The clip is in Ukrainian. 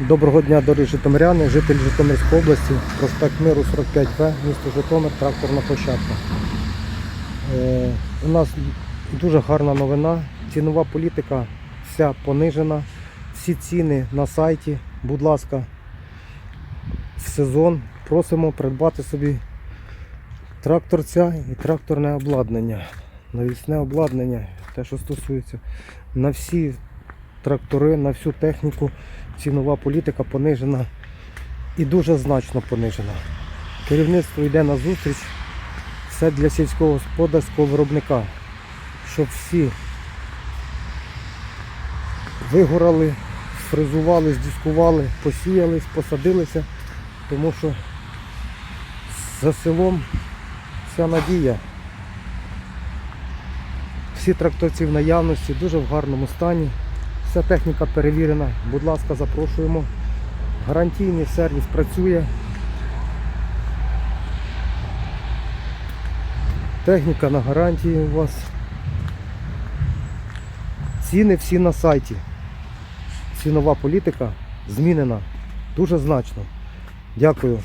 Доброго дня, дорогі житомиряни, житель Житомирської області, проспект Миру 45В, місто Житомир, тракторна площадка. Е, у нас дуже гарна новина. Цінова політика вся понижена. Всі ціни на сайті. Будь ласка, в сезон просимо придбати собі тракторця і тракторне обладнання. Навісне обладнання, те, що стосується на всі трактори, на всю техніку цінова політика понижена і дуже значно понижена. Керівництво йде на зустріч все для сільського господарського виробника, щоб всі вигорали, сфризували, здіскували, посіялись, посадилися, тому що за селом вся надія. Всі тракторці в наявності, дуже в гарному стані. Вся техніка перевірена. Будь ласка, запрошуємо. Гарантійний сервіс працює. Техніка на гарантії у вас. Ціни всі на сайті. Цінова політика змінена дуже значно. Дякую.